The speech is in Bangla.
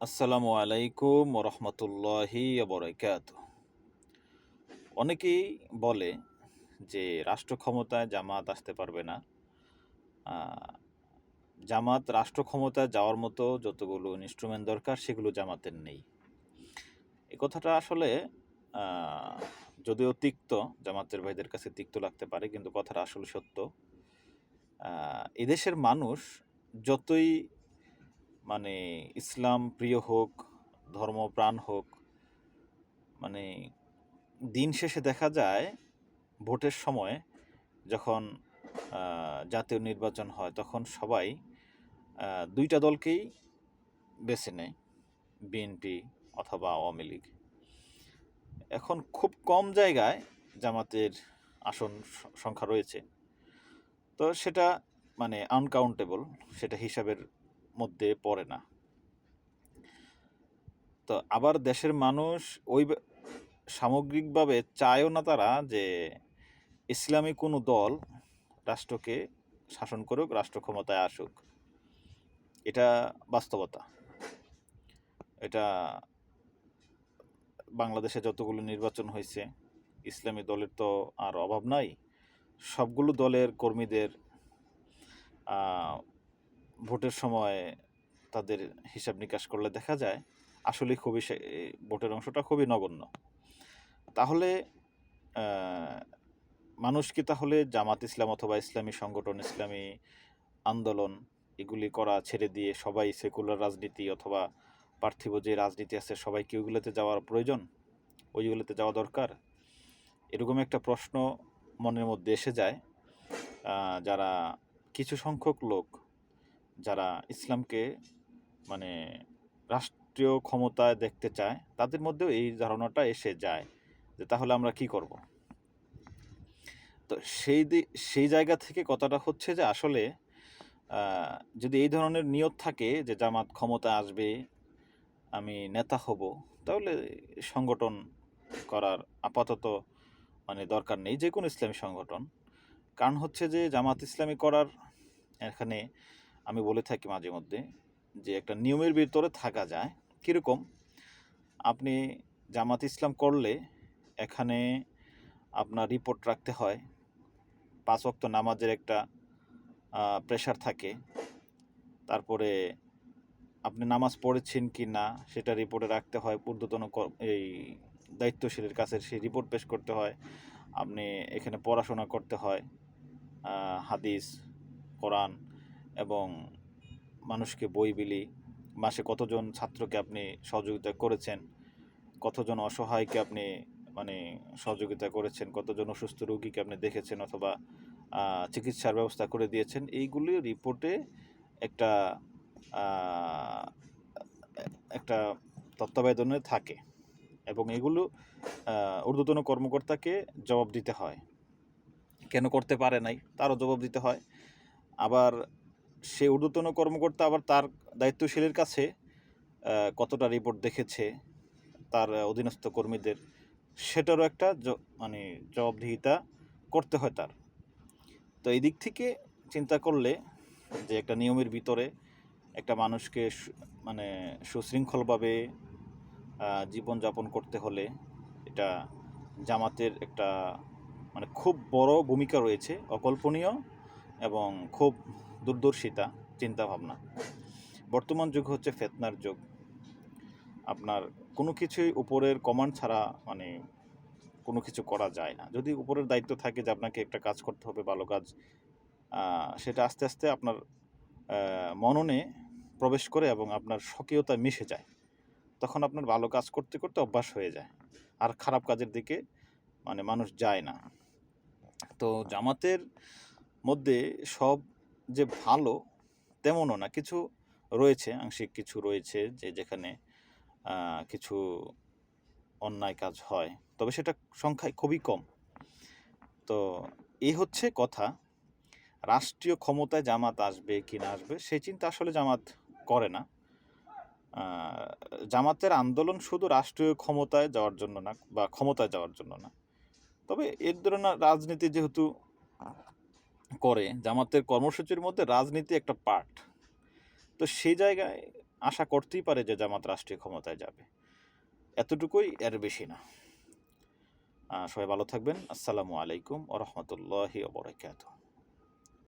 আসসালামু আলাইকুম রহমতুল্লাহি বরকাত অনেকেই বলে যে রাষ্ট্র ক্ষমতায় জামাত আসতে পারবে না। জামাত রাষ্ট্র ক্ষমতায় যাওয়ার মতো যতগুলো ইনস্ট্রুমেন্ট দরকার সেগুলো জামাতের নেই। এ কথাটা আসলে যদিও তিক্ত, জামাতের ভাইদের কাছে তিক্ত লাগতে পারে, কিন্তু কথাটা আসলে সত্য। এদেশের মানুষ যতই মানে ইসলাম প্রিয় হোক, ধর্মপ্রাণ হোক মানে দিন শেষে দেখা যায় ভোটের সময় যখন জাতীয় নির্বাচন হয় তখন সবাই দুইটা দলকেই বেছে নেয়, বিএনপি অথবা আওয়ামী লীগ। এখন খুব কম জায়গায় জামাতের আসন সংখ্যা রয়েছে। তো সেটা মানে আনকাউন্টেবল সেটা হিসাবের মধ্যে পড়ে না। তো আবার দেশের মানুষ ওই সামগ্রিকভাবে চায়ও না তারা যে ইসলামী কোনো দল রাষ্ট্রকে শাসন করুক, রাষ্ট্র ক্ষমতায় আসুক। এটা বাস্তবতা। এটা বাংলাদেশে যতগুলো নির্বাচন হয়েছে, ইসলামী দলের তো আর অভাব নাই। সবগুলো দলের কর্মীদের ভোটের সময় তাদের হিসাব নিকাশ করলে দেখা যায় আসলে খুবই সে- ভোটের অংশটা খুবই নগণ্য। তাহলে মানুষ কি তাহলে জামাত ইসলাম অথবা ইসলামী সংগঠন, ইসলামী আন্দোলন এগুলি করা ছেড়ে দিয়ে সবাই সেকুলার রাজনীতি অথবা পার্থিব যে রাজনীতি আছে, সবাই কি ওইগুলোতে যাওয়ার প্রয়োজন? ওইগুলোতে যাওয়া দরকার? এরকম একটা প্রশ্ন মনের মধ্যে এসে যায় যারা কিছু সংখ্যক লোক যারা ইসলামকে মানে রাষ্ট্রীয় ক্ষমতায় দেখতে চায়, তাদের মধ্যেও এই ধারণাটা এসে যায় যে তাহলে আমরা কি করব? তো সেই সেই জায়গা থেকে কথাটা হচ্ছে যে আসলে যদি এই ধরনের নিয়ত থাকে যে জামাত ক্ষমতা আসবে, আমি নেতা হব, তাহলে সংগঠন করার আপাতত মানে দরকার নেই যে কোনো ইসলামী সংগঠন। কারণ হচ্ছে যে জামাত ইসলামী করার এখানে আমি বলে থাকি মাঝে মধ্যে যে একটা নিয়মের ভিতরে থাকা যায়। কীরকম? আপনি জামাত ইসলাম করলে এখানে আপনার রিপোর্ট রাখতে হয়। পাঁচ ওয়াক্ত নামাজের একটা প্রেশার থাকে। তারপরে আপনি নামাজ পড়েছেন কি না সেটা রিপোর্টে রাখতে হয়। ঊর্ধ্বতন এই দায়িত্বশীলের কাছে সেই রিপোর্ট পেশ করতে হয়। আপনি এখানে পড়াশোনা করতে হয় হাদিস, কোরআন এবং মানুষকে বই বিলি, মাসে কতজন ছাত্রকে আপনি সহযোগিতা করেছেন, কতজন অসহায়কে আপনি মানে সহযোগিতা করেছেন, কতজন অসুস্থ রোগীকে আপনি দেখেছেন অথবা চিকিৎসার ব্যবস্থা করে দিয়েছেন, এইগুলি রিপোর্টে একটা একটা তত্ত্বাবধানে থাকে এবং এগুলো ঊর্ধ্বতন কর্মকর্তাকে জবাব দিতে হয়। কেন করতে পারে নাই? তারও জবাব দিতে হয়। আবার সে ঊর্ধ্বতন কর্মকর্তা আবার তার দায়িত্বশীলের কাছে কতটা রিপোর্ট দেখেছে তার অধীনস্থ কর্মীদের, সেটারও একটা মানে জবাবদিহিতা করতে হয় তার। তো এই দিক থেকে চিন্তা করলে যে একটা নিয়মের ভিতরে একটা মানুষকে মানে সুশৃঙ্খলভাবে জীবনযাপন করতে হলে এটা জামাতের একটা মানে খুব বড় ভূমিকা রয়েছে, অকল্পনীয় এবং খুব দূরদর্শিতা, চিন্তাভাবনা। বর্তমান যুগ হচ্ছে ফেতনার যুগ। আপনার কোনো কিছুই উপরের কমান্ড ছাড়া মানে কোনো কিছু করা যায় না। যদি উপরের দায়িত্ব থাকে যে আপনাকে একটা কাজ করতে হবে, ভালো কাজ সেটা আস্তে আস্তে আপনার মননে প্রবেশ করে এবং আপনার স্বকীয়তা মিশে যায়। তখন আপনার ভালো কাজ করতে করতে অভ্যাস হয়ে যায়। আর খারাপ কাজের দিকে মানে মানুষ যায় না। তো জামাতের মধ্যে সব যে ভালো, তেমনও না। কিছু রয়েছে, আংশিক কিছু রয়েছে যে যেখানে কিছু অন্যায় কাজ হয়। তবে সেটা সংখ্যায় খুবই কম। তো এই হচ্ছে কথা। রাষ্ট্রীয় ক্ষমতায় জামাত আসবে কি না আসবে, সেই চিন্তা আসলে জামাত করে না। জামাতের আন্দোলন শুধু রাষ্ট্রীয় ক্ষমতায় যাওয়ার জন্য না, বা ক্ষমতায় যাওয়ার জন্য না। তবে এর ধরনের রাজনীতি যেহেতু করে জামাতের কর্মসূচির মধ্যে রাজনীতি একটা পার্ট তো সেই জায়গায় আশা করতেই পারে যে জামাত রাষ্ট্রীয় ক্ষমতায় যাবে। এতটুকুই, এর বেশি না। সবাই ভালো থাকবেন। আসসালামু আলাইকুম ও রহমতুল্লাহি